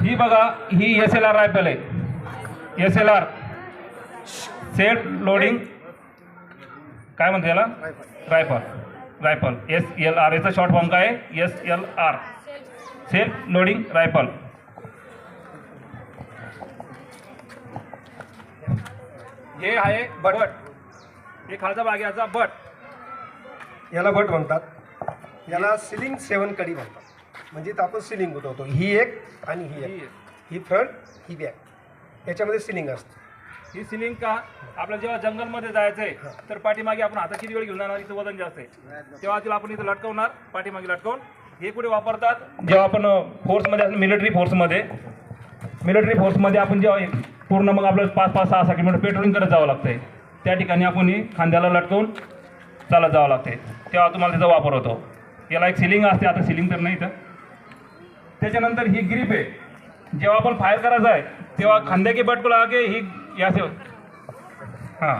ही बघा ही S L R rifle आहे. S L R set loading काय म्हणते याला? Rifle rifle S L R याचा शॉर्ट फॉर्म काय आहे? S L R self loading rifle हे आहे बट. हे खालचा भाग याचा बट. याला भट म्हणतात. याला सिलिंग सेवन कडी म्हणतात. म्हणजे आपण सिलिंग उठवतो ही एक आणि ही एक. ही फ्रंट ही बॅक याच्यामध्ये सिलिंग असते. ही सिलिंग का? आपल्याला जेव्हा जंगलमध्ये जायचं आहे तर पाठीमागे आपण हातात किती वेळ घेऊन जाणार? इथं वजन जास्त आहे. तेव्हा तिला आपण इथं लटकवणार पाठीमागे लटकवून. हे कुठे वापरतात? जेव्हा आपण फोर्समध्ये मिलिटरी फोर्समध्ये मिलिटरी फोर्समध्ये आपण जेव्हा पूर्ण मग आपल्याला पाच पाच सहा सहा किलोमीटर पेट्रोलिंग करत जावं लागतंय. त्या ठिकाणी आपण ही खांद्याला लटकवून चालत जावं लागते तेव्हा तुम्हाला त्याचा वापर होतो. याला एक सिलिंग असते आता सिलिंग तर नाही इथं. त्याच्यानंतर ही ग्रीप आहे. जेव्हा आपण फायर करायचं आहे तेव्हा खांदे के बट को लगा के ही. या से हाँ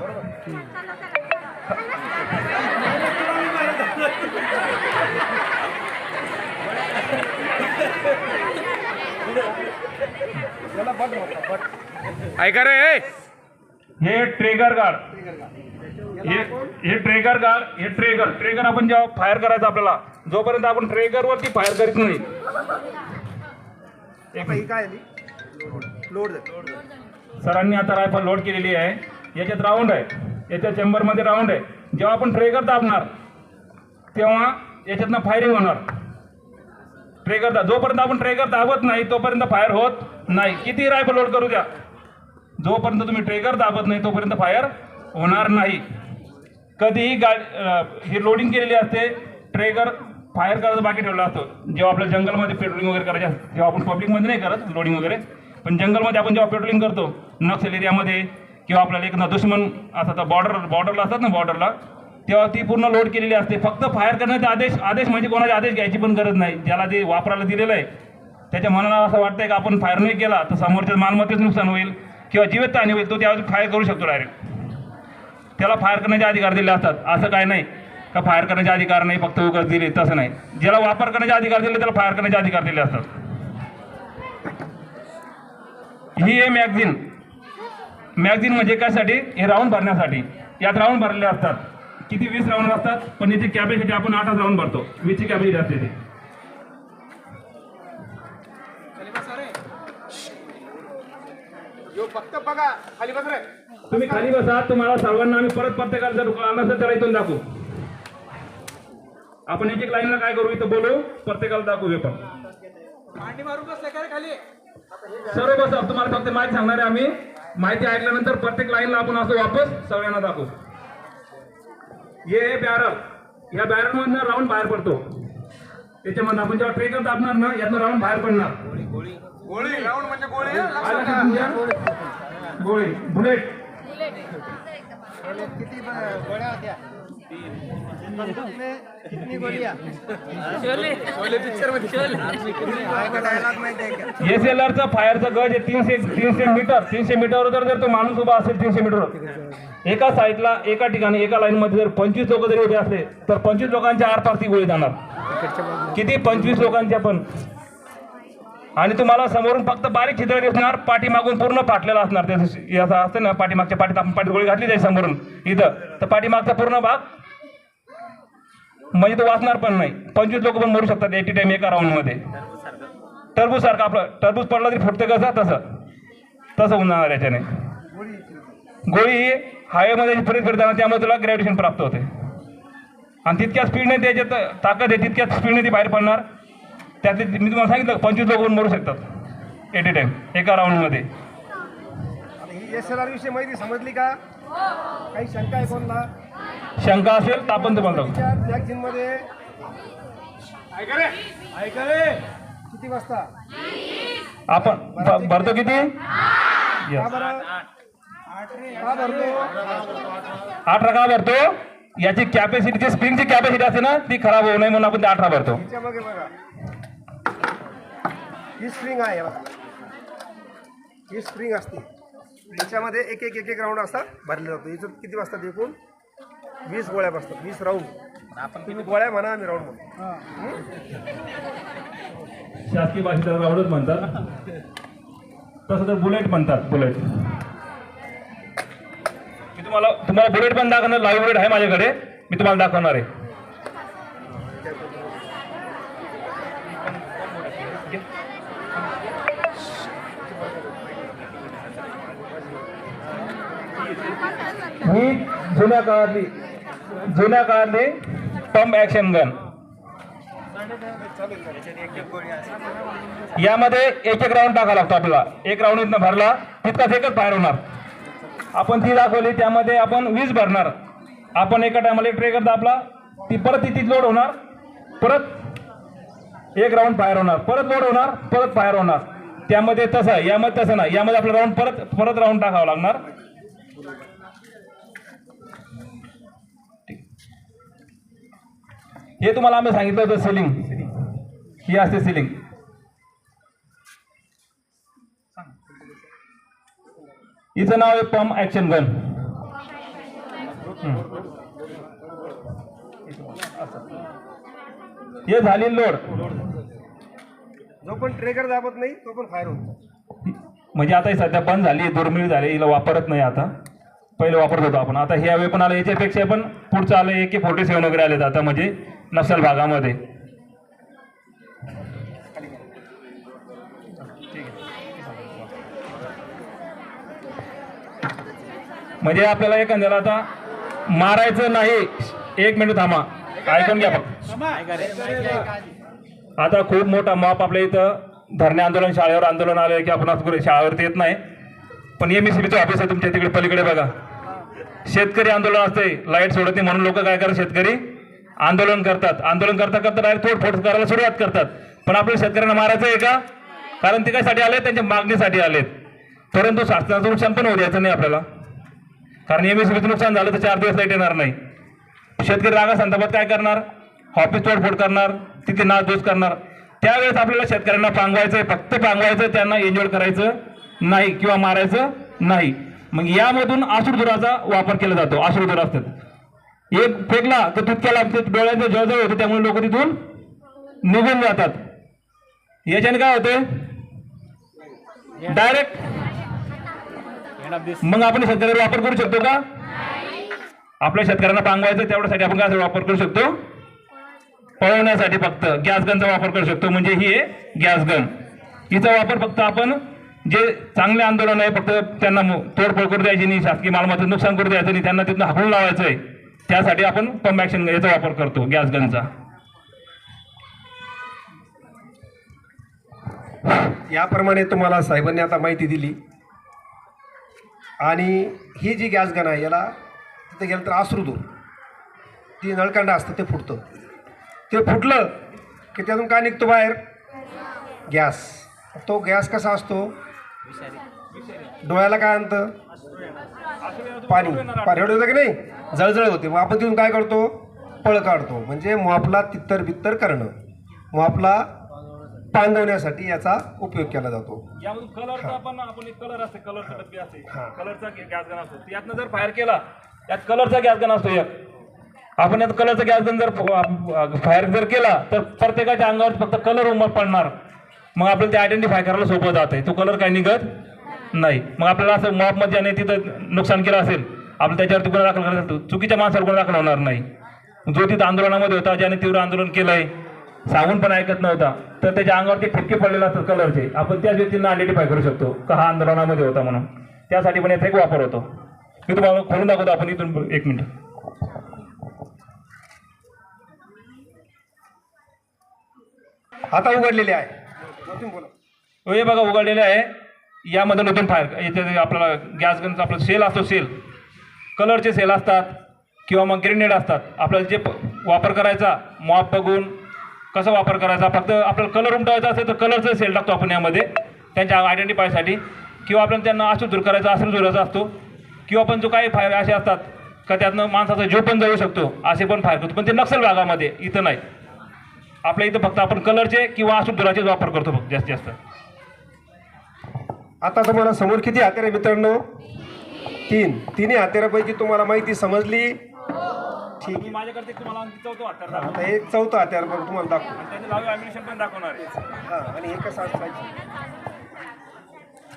ऐका रे. हे ट्रेगर गार्ड हे हे ट्रेगर गार्ड हे ट्रेगर ट्रेगर आपण जेव्हा फायर करायचं आपल्याला जोपर्यंत आपण ट्रेगरवरती फायर करीत नाही. काय लोड सरांनी आता रायफल लोड केलेली आहे. याच्यात राऊंड आहे. याच्या चेंबरमध्ये राऊंड आहे. जेव्हा आपण ट्रेगर दाबणार तेव्हा याच्यातनं फायरिंग होणार. ट्रेगर दा जोपर्यंत आपण ट्रेगर दाबत नाही तोपर्यंत फायर होत नाही. किती रायफल लोड करू द्या? जोपर्यंत तुम्ही ट्रेगर दाबत नाही तोपर्यंत फायर होणार नाही. कधीही गाडी ही लोडिंग केलेली असते ट्रेगर फायर करायचं बाकी ठेवला असतो. जेव्हा आपल्या जंगलमध्ये पेट्रोलिंग वगैरे करायचे असतं तेव्हा आपण पब्लिकमध्ये नाही करत लोडिंग वगैरे. पण जंगलमध्ये आपण जेव्हा पेट्रोलिंग करतो नक्षल एरियामध्ये किंवा आपल्याला एक न- दुश्मन असतात तर बॉर्डर बॉर्डरला असतात ना बॉर्डरला तेव्हा ती पूर्ण लोड केलेली असते. फक्त फायर करण्याचे आदेश आदेश म्हणजे कोणाचे आदेश घ्यायची पण गरज नाही. ज्याला ते वापरायला दिलेलं आहे त्याच्या मनाला असं वाटतंय की आपण फायर नाही केला तर समोरच्या मालमत्तेचं नुकसान होईल किंवा जीवितहानी होईल तो त्यावेळी फायर करू शकतो डायरेक्ट त्याला फायर करण्याचे अधिकार दिले असतात. असं काय नाही. का फायर करण्याचे अधिकार नाही फक्त उगाच दिले. तसं नाही. ज्याला वापर करण्याचे अधिकार दिले त्याला फायर करण्याचे अधिकार दिले असतात. ही आहे मॅगझिन मॅगझिन म्हणजे कशासाठी? हे राऊंड भरण्यासाठी. यात राऊंड भरलेले असतात. किती? वीस राऊंड असतात. पण याची कॅपॅसिटी आपण आठच राऊंड भरतो. वीसची कॅपॅसिटी असते ती. फक्त बघा. खाली बस रे. तुम्ही खाली बसा तुम्हाला सर्वांना आम्ही परत प्रत्येकाला जर आला असेल तर इथून दाखवू. आपण एक एक लाईनला काय करू इथं बोलू प्रत्येकाला दाखवू हे पण. मांडी मारून बसले का रे खाली? सर्व बसा तुम्हाला फक्त माहिती सांगणार आहे आम्ही. माहिती ऐकल्यानंतर प्रत्येक लाईनला आपण असं वापस सगळ्यांना दाखवू. हे बॅरल. या बॅरल मधनं राऊंड बाहेर पडतो. त्याच्यामधनं आपण जेव्हा ट्रेकर दाबणार ना यातनं राऊंड बाहेर पडणार. गोळी राऊंड म्हणजे गोळी? गोळी. बुलेट. किती गोळ्या होत्या? कितनी गोळ्या? पिक्चरमध्ये. डायलॉग माहिती आहे का? एस एल आरचा फायरचा गज आहे तीनशे तीनशे मीटर. तीनशे मीटरवर जर जर तो माणूस उभा असेल तीनशे मीटरवर एका साईडला एका ठिकाणी एका लाईन मध्ये जर पंचवीस लोक जरी उभे असले तर पंचवीस लोकांच्या आरपार ती गोळी जाणार. किती? पंचवीस लोकांच्या पण. आणि तुम्हाला समोरून फक्त बारीक छिद्र दिसणार पाठीमागून पूर्ण फाटलेला असणार. ते असं असतं ना पाठीमागच्या पाठीत आपण पाठीत गोळी घातली जाईल समोरून इथं. तर पाठीमागचा पूर्ण भाग म्हणजे तो वाचणार पण नाही. पंचवीस लोक पण मरू शकतात एटी टाइम एका राऊंडमध्ये टरबूज सारखं आपलं टरबूज पडला तरी फुटतं कसं? तसं. तसं होऊन जाणार याच्याने. गोळी ही हायवेमध्ये फिरत फिरत जाणार त्यामुळे तुला ग्रॅव्हिटेशन प्राप्त होते. आणि तितक्या स्पीडने त्याच्यात ताकद आहे तितक्या स्पीडने ती बाहेर पडणार. त्यातले मी तुम्हाला सांगितलं पंचवीस लोक मरू शकतात. एट ए टाइम एका राऊंडमध्ये ही एस एल आर विषयी माहिती समजली का? काही शंका आहे कोणला? शंका असेल तर आपण तुम्हाला सांगू. त्या मॅगझिनमध्ये. ऐका रे. ऐका रे किती वाजता? आपण भरतो किती? का भरतो? अठरा का भरतो? याची कॅपॅसिटी स्प्रिंगची कॅपॅसिटी असते ना ती खराब होऊ नये म्हणून आपण ते अठरा भरतो. हिच्या मागे बघा. ही स्प्रिंग आहे बघा. ही स्प्रिंग असते. याच्यामध्ये एक एक एक एक राऊंड असा भरला जातो. याच्यात किती वाजतात एकूण? वीस गोळ्या बसतात. वीस राऊंड तुम्ही गोळ्या म्हणा आम्ही राऊंड म्हणू शासकीय भाषेत राऊंडच म्हणतात. तसं तर बुलेट म्हणतात बुलेट मी तुम्हाला तुम्हाला बुलेट पण दाखवणार लाईव्ह बुलेट आहे माझ्याकडे. मी तुम्हाला दाखवणार आहे ही जुन्या काळातली जुन्या काळातली पंप ऍक्शन गन यामध्ये एक एक राऊंड टाकावा लागतो आपल्याला. एक राऊंड इथनं भरला तितकाच एकच फायर होणार. आपण ती दाखवली त्यामध्ये आपण वीज भरणार. आपण एका टायमाला एक ट्रेकर दाबला ती परत ती लोड होणार. परत एक राऊंड फायर होणार. परत लोड होणार परत फायर होणार. त्यामध्ये तसं आहे यामध्ये तसं नाही. यामध्ये आपलं राऊंड परत परत राऊंड टाकावं लागणार. हे तुम्हाला आम्ही सांगितलं होतं सिलिंग ही असते सिलिंग हिचं नाव आहे पंप ऍक्शन गन हे झाली लोड जो पण ट्रेगर दाबत नाही तो पण फायर होतो. म्हणजे आता ही सध्या बंद झाली दुर्मिळ झाली हिला वापरत नाही आता. पहिले वापरत होतो आपण. आता हे हवे पण आलं याच्यापेक्षा पण पुढचं आलं एक की फोर्टी सेवन वगैरे आलेत आता म्हणजे. नसल भागामध्ये. म्हणजे आपल्याला एकंदर आता मारायचं नाही. एक मिनिट थांबा. ऐकून घ्या फक्त. आता खूप मोठा माप आपल्या इथं धरणे आंदोलन शाळेवर आंदोलन आलं की आपण शाळेवरती येत नाही. पण एम एस ऑफिस आहे तुमच्या तिकडे. पलीकडे बघा. शेतकरी आंदोलन असते लाइट सोडत नाही म्हणून लोक काय करतात? शेतकरी आंदोलन करतात. आंदोलन करता करता डायरेक्ट तोडफोड करायला सुरुवात करतात. पण आपल्या शेतकऱ्यांना मारायचं आहे का? कारण ते कशासाठी आले त्यांच्या मागणीसाठी आलेत. परंतु शासनाचं नुकसान पण होऊ द्यायचं नाही आपल्याला. कारण एम एस नुकसान झालं तर चार दिवस लाइट येणार नाही. शेतकरी रागा संदर्भात काय करणार? ऑफिस तोडफोड करणार तिथे नासधूस करणार. त्यावेळेस आपल्याला शेतकऱ्यांना पांगवायचं आहे फक्त पांगवायचं त्यांना एन्जॉय करायचं नाही किंवा मारायचं नाही. मग यामधून आश्रुधुराचा वापर केला जातो. आश्रुधुर असतात एक फेकला तर तितक्याला ते डोळ्यांचं जळजळ होतं त्यामुळे लोक तिथून निघून जातात. याच्याने काय होते डायरेक्ट मग आपण शेतकऱ्याचा वापर करू शकतो का? आपल्या शेतकऱ्यांना पांगवायचं तेवढ्यासाठी आपण काय वापर करू शकतो? पळवण्यासाठी फक्त. गॅस गनचा वापर करू शकतो म्हणजे ही आहे गॅस गन हिचा वापर फक्त आपण जे चांगले आंदोलन आहे फक्त त्यांना तोडफोड करू द्यायची नाही शासकीय मालमत्तेचं नुकसान करू द्यायचं नाही त्यांना तिथून हाकून लावायचं आहे. त्यासाठी आपण पंप याचा वापर करतो गॅस गनचा याप्रमाणे तुम्हाला साहेबांनी आता माहिती दिली. आणि ही जी गॅस गन आहे याला तिथे गेलं तर आसरुदूर ती नळकांड असतं ते फुटतं. ते फुटलं की त्यातून काय निघतो बाहेर? गॅस तो गॅस कसा असतो? डोळ्याला काय आणतं? पाणी. पाणी होतं की नाही? जळजळ होते. मग आपण तिथून काय करतो पळ काढतो. म्हणजे मोपला तित्तर बित्तर करणं. मोपला पांगवण्यासाठी याचा उपयोग केला जातो. यामधून कलरचा पण आपण एक कलर असते. कलरचा डब्बी असते. कलरचा गॅस गन असतो. यातनं जर फायर केला यात कलरचा गॅस गन असतो एक. आपण यात कलरचा गॅस गन जर फायर जर केला तर प्रत्येकाच्या अंगावर फक्त कलर उमर पडणार मग आपल्याला ते आयडेंटिफाय करायला सोपं जात आहे तो कलर काही निघत? नाही. मग आपल्याला असं मॉपमध्ये ज्याने तिथं नुकसान केलं असेल आपलं त्याच्यावरती गुन्हा दाखल करायचा चुकीच्या माणसावर गुन्हा दाखल होणार नाही. जो तिथं आंदोलनामध्ये होता ज्याने तीव्र आंदोलन केलंय सांगून पण ऐकत नव्हता तर त्याच्या अंगावरती ठिपके पडलेले असतात कलरचे. आपण त्याच व्यक्तींना आयडेंटिफाय करू शकतो का हा आंदोलनामध्ये होता म्हणून. त्यासाठी पण याचा एक वापर होतो. मी तुम्हाला खोलून दाखवतो आपण इथून एक मिनिट. आता उघडलेले आहे. हे बघा उघडलेले आहे. यामध्ये नवीन फायर इथे आपल्याला गॅस गनचा आपला सेल असतो सेल कलरचे सेल असतात किंवा मग ग्रेनेड असतात. आपल्याला जे वापर करायचा मॉप बघून कसा वापर करायचा फक्त आपल्याला कलर उमटवायचा असेल तर कलरचा सेल टाकतो आपण यामध्ये त्यांच्या आयडेंटिफायसाठी किंवा आपण त्यांना असूर दूर करायचा अश्रू दुराचा असतो. किंवा पण जो काही फायर असे असतात का त्यातनं माणसाचा जीव पण जाऊ शकतो असे पण फायर करतो. पण ते नक्षल भागामध्ये इथं नाही. आपल्या इथं फक्त आपण कलरचे किंवा असूर दुराचेच वापर करतो फक्त जास्तीत जास्त. आता तुम्हाला समोर किती हत्यारे मित्रांनो? तीन. तिन्ही हत्यारापैकी तुम्हाला माहिती समजली? ठीक. मी माझ्याकडे ते तुम्हाला आणखी चौथं हत्यार दाखवतो. आता हे चौथं हत्यार बघ तुम्हाला दाखवू आणि त्याचे लाईव्ह ॲम्युनिशन पण दाखवणार आहे. हा आणि हे कसं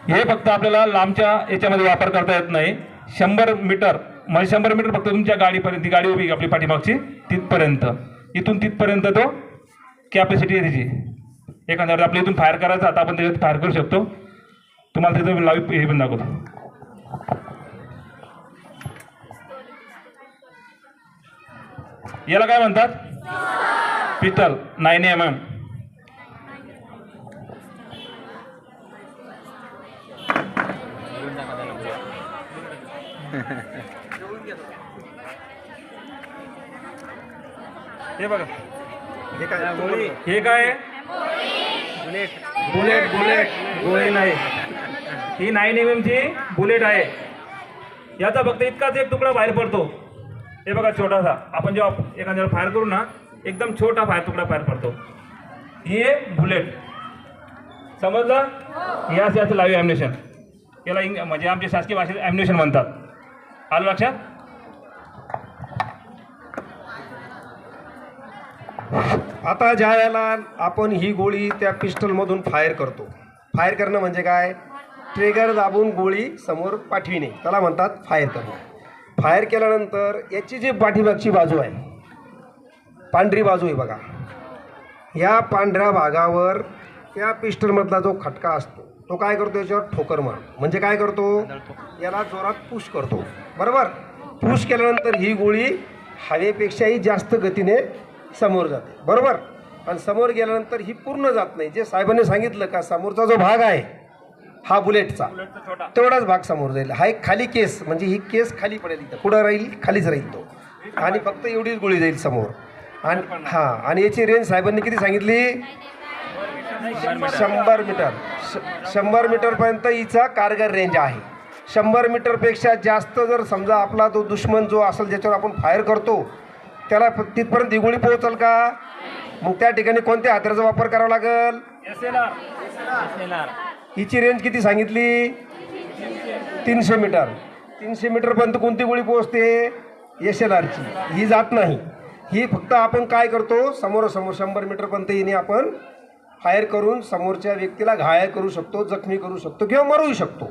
हे फक्त आपल्याला लांबच्या याच्यामध्ये वापर करता येत नाही. शंभर मीटर म्हणजे शंभर मीटर फक्त तुमच्या गाडीपर्यंत ती गाडी उभी आहे आपली पाठीमागची तिथपर्यंत. इथून तिथपर्यंत तो कॅपॅसिटी आहे त्याची. एखाद्या वेळेस आपल्या इथून फायर करायचं आता आपण त्याच्यात फायर करू शकतो. तुम्हाला त्याचं लाईव्ह हे पण दाखवतो याला काय म्हणतात पितल नाईन एम एम हे बघा हे काय गोळी हे काय आहे? बुलेट बुलेट गोळी नाही ही नाईन एम एमची बुलेट आहे. याचा फक्त इतकाच एक तुकडा बाहेर पडतो. हे बघा छोटासा. आपण जेव्हा एखाद्यावर फायर करू ना एकदम छोटा फायर तुकडा बाहेर पडतो. ही आहे बुलेट समजलं? याच याचं लाईव्ह ॲम्युनेशन याला इंग म्हणजे आमच्या शासकीय भाषेत ॲम्युनेशन म्हणतात. आलं लक्षात? आता ज्या वेळेला आपण ही गोळी त्या पिस्टलमधून फायर करतो. फायर करणं म्हणजे काय? ट्रिगर दाबून गोळी समोर पाठविणे. त्याला म्हणतात फायर करणं. फायर केल्यानंतर याची जी पाठीमागची बाजू आहे पांढरी बाजू आहे बघा. या पांढऱ्या भागावर त्या पिस्टलमधला जो खटका असतो तो काय करतो याच्यावर ठोकर मार. म्हणजे काय करतो? याला जोरात पुश करतो. बरोबर? पुश केल्यानंतर ही गोळी हवेपेक्षाही जास्त गतीने समोर जाते. बरोबर? आणि समोर गेल्यानंतर ही पूर्ण जात नाही. जे साहेबांनी सांगितलं का समोरचा जो भाग आहे हा बुलेटचा. तेवढाच भाग समोर जाईल. हा एक खाली केस म्हणजे ही केस खाली पडेल इथं. पुढं राहील खालीच राहील तो. आणि फक्त एवढीच गोळी जाईल समोर. आणि हां आणि याची रेंज साहेबांनी किती सांगितली? शंभर मीटर. शंभर मीटरपर्यंत हिचा कारगर रेंज आहे. शंभर मीटरपेक्षा जास्त जर समजा आपला तो दुश्मन जो असेल ज्याच्यावर आपण फायर करतो त्याला तिथपर्यंत ही गोळी पोहोचल का? मग त्या ठिकाणी कोणत्या हत्याराचा वापर करावा लागेल? हिची रेंज किती सांगितली? तीनशे मीटर. तीनशे मीटरपर्यंत कोणती गोळी पोहोचते? एस एल आरची ही जात नाही. ही फक्त आपण काय करतो? समोरासमोर शंभर मीटरपर्यंत हिने आपण फायर करून समोरच्या व्यक्तीला घायल करू शकतो जखमी करू शकतो किंवा मरूही शकतो.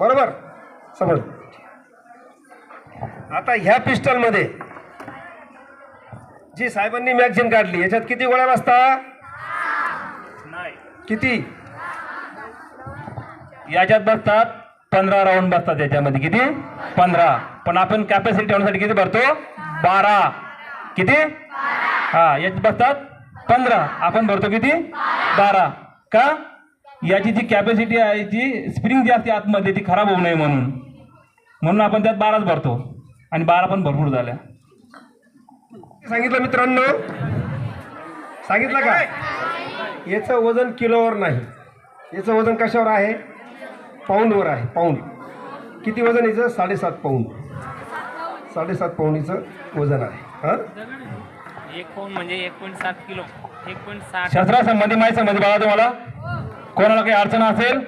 बरोबर? समज आता ह्या पिस्टलमध्ये जी साहेबांनी मॅगझिन काढली याच्यात किती गोळ्या नाही. किती? याच्यात बसतात पंधरा राऊंड बसतात याच्यामध्ये. किती? पंधरा. पण आपण कॅपॅसिटी ठेवण्यासाठी किती भरतो? बारा. किती? हा याच्यात बसतात पंधरा. आपण भरतो किती? बारा. का? याची जी कॅपॅसिटी आहे जी स्प्रिंग जी असते आतमध्ये ती खराब होऊ नये म्हणून. म्हणून आपण त्यात बाराच भरतो. आणि बारा पण भरपूर झाल्या. सांगितलं मित्रांनो? सांगितलं का? याचं वजन किलोवर नाही. याचं वजन कशावर आहे? पाऊंडवर आहे पाऊंड. किती वजन याचं साडेसात पाऊंड. साडेसात पाऊंड हिचं वजन आहे. हां? एक पाऊन म्हणजे एक पॉईंट सात किलो. एक पॉईंट साठ शस्त्रासंबंधी माहिती संबंधी बघा तुम्हाला. कोणाला काही अडचण असेल?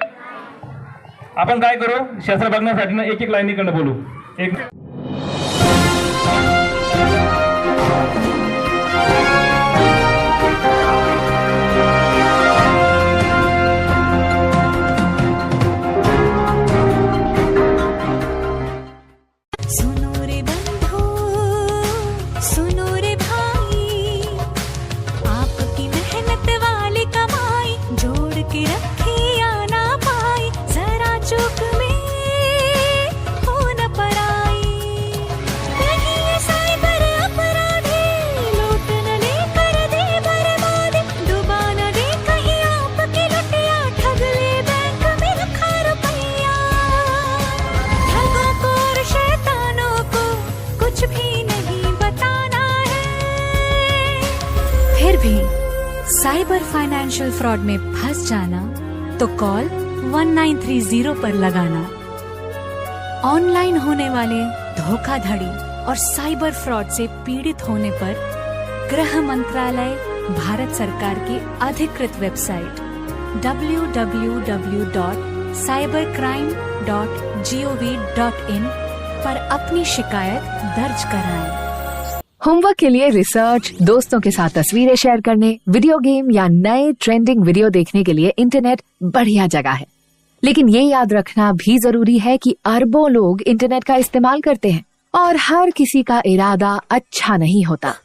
आपण काय करू? शस्त्र बघण्यासाठी ना एक एक लाईनीकडनं बोलू. एक फ्रॉड में फंस जाना तो कॉल 1930 पर लगाना ऑनलाइन होने वाले धोखाधड़ी और साइबर फ्रॉड से पीड़ित होने पर गृह मंत्रालय, भारत सरकार की अधिकृत वेबसाइट www.cybercrime.gov.in पर अपनी शिकायत दर्ज कराएँ। होमवर्क के लिए रिसर्च दोस्तों के साथ तस्वीरें शेयर करने वीडियो गेम या नए ट्रेंडिंग वीडियो देखने के लिए इंटरनेट बढ़िया जगह है। लेकिन ये याद रखना भी ज़रूरी है कि अरबों लोग इंटरनेट का इस्तेमाल करते हैं और हर किसी का इरादा अच्छा नहीं होता।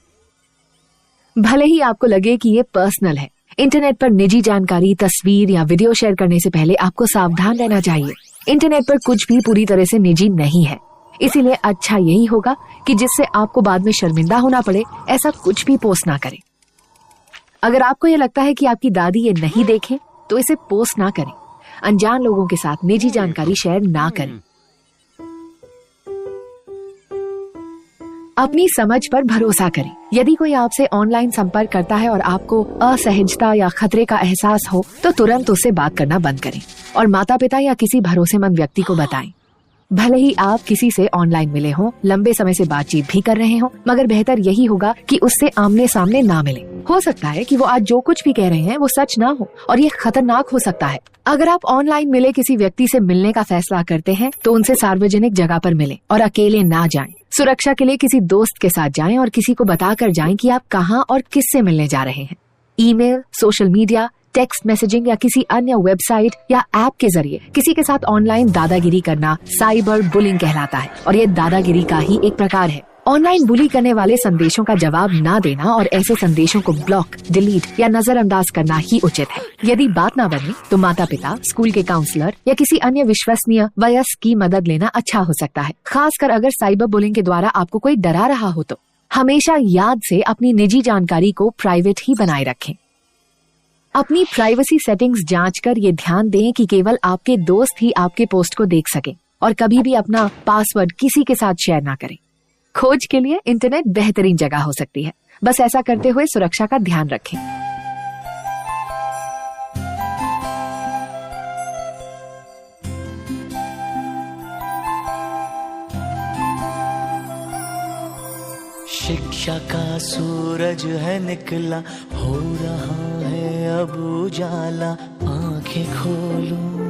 भले ही आपको लगे कि ये पर्सनल है इंटरनेट पर निजी जानकारी, तस्वीर या वीडियो शेयर करने से पहले आपको सावधान रहना चाहिए। इंटरनेट पर कुछ भी पूरी तरह से निजी नहीं है। इसीलिए अच्छा यही होगा कि जिससे आपको बाद में शर्मिंदा होना पड़े, ऐसा कुछ भी पोस्ट ना करें। अगर आपको ये लगता है कि आपकी दादी ये नहीं देखे तो इसे पोस्ट ना करें। अनजान लोगों के साथ निजी जानकारी शेयर ना करें। अपनी समझ पर भरोसा करें। यदि कोई आपसे ऑनलाइन संपर्क करता है और आपको असहजता या खतरे का एहसास हो तो तुरंत उससे बात करना बंद करें। और माता पिता या किसी भरोसेमंद व्यक्ति को बताएँ। भले ही आप किसी से ऑनलाइन मिले हों, लंबे समय से बातचीत भी कर रहे हों, मगर बेहतर यही होगा कि उससे आमने सामने ना मिले। हो सकता है कि वो आज जो कुछ भी कह रहे हैं, वो सच ना हो, और ये खतरनाक हो सकता है। अगर आप ऑनलाइन मिले किसी व्यक्ति से मिलने का फैसला करते हैं तो उनसे सार्वजनिक जगह पर मिले, और अकेले ना जाएँ। सुरक्षा के लिए किसी दोस्त के साथ जाएँ, और किसी को बताकर जाएँ कि आप कहाँ और किससे मिलने जा रहे हैं। Email, social media text messaging या किसी अन्य वेबसाइट या ऐप के ज़रिए किसी के साथ ऑनलाइन दादागिरी करना साइबर बुलिंग कहलाता है और ये दादागिरी का ही एक प्रकार है। ऑनलाइन बुली करने वाले संदेशों का जवाब ना देना और ऐसे संदेशों को ब्लॉक डिलीट या नजरअंदाज करना ही उचित है। यदि बात ना बने तो माता पिता स्कूल के काउंसलर या किसी अन्य विश्वसनीय, वयस्क की मदद लेना अच्छा हो सकता है। खासकर अगर साइबर बुलिंग के द्वारा आपको कोई डरा रहा हो तो। हमेशा याद से अपनी निजी जानकारी को प्राइवेट ही बनाए रखें। अपनी प्राइवेसी सेटिंग्स जाँच कर ये ध्यान दें कि केवल आपके दोस्त ही आपके पोस्ट को देख सकें और कभी भी अपना पासवर्ड किसी के साथ शेयर ना करें। खोज के लिए इंटरनेट बेहतरीन जगह हो सकती है। बस ऐसा करते हुए सुरक्षा का ध्यान रखें। शिक्षा का सूरज है निकला, हो रहा আবু জালা আঁখে খোলো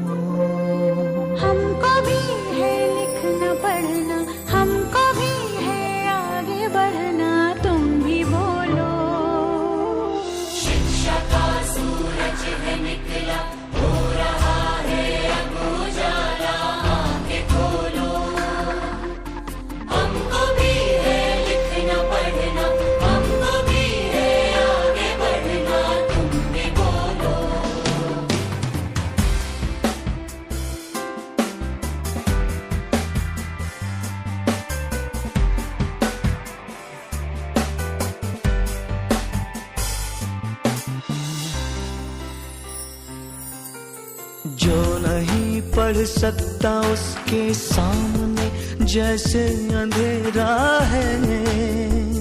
सकता उसके सामने जैसे अंधेरा है।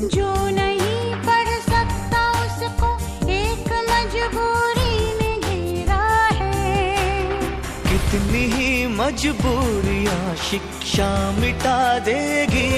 जो नहीं पढ़ सकता उसको एक मजबूरी में घेरा है। कितनी ही मजबूरियाँ शिक्षा मिटा देगी।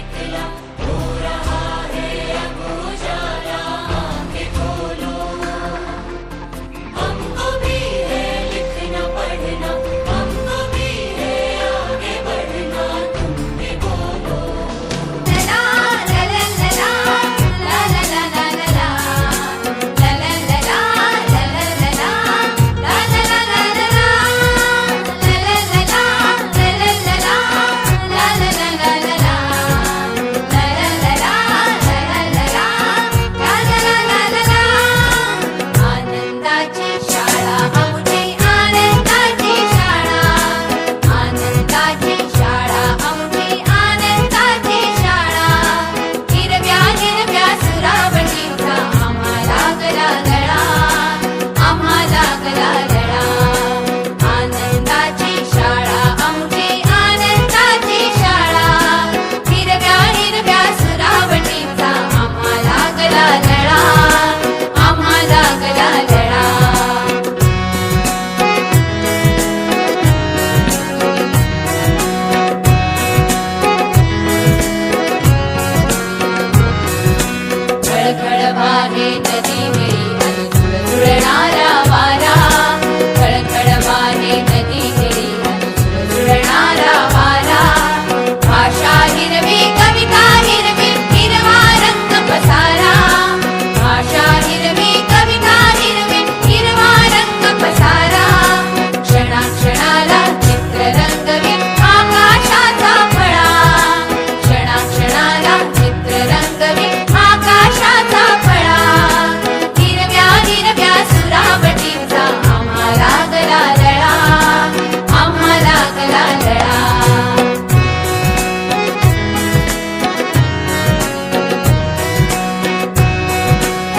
Nicolas.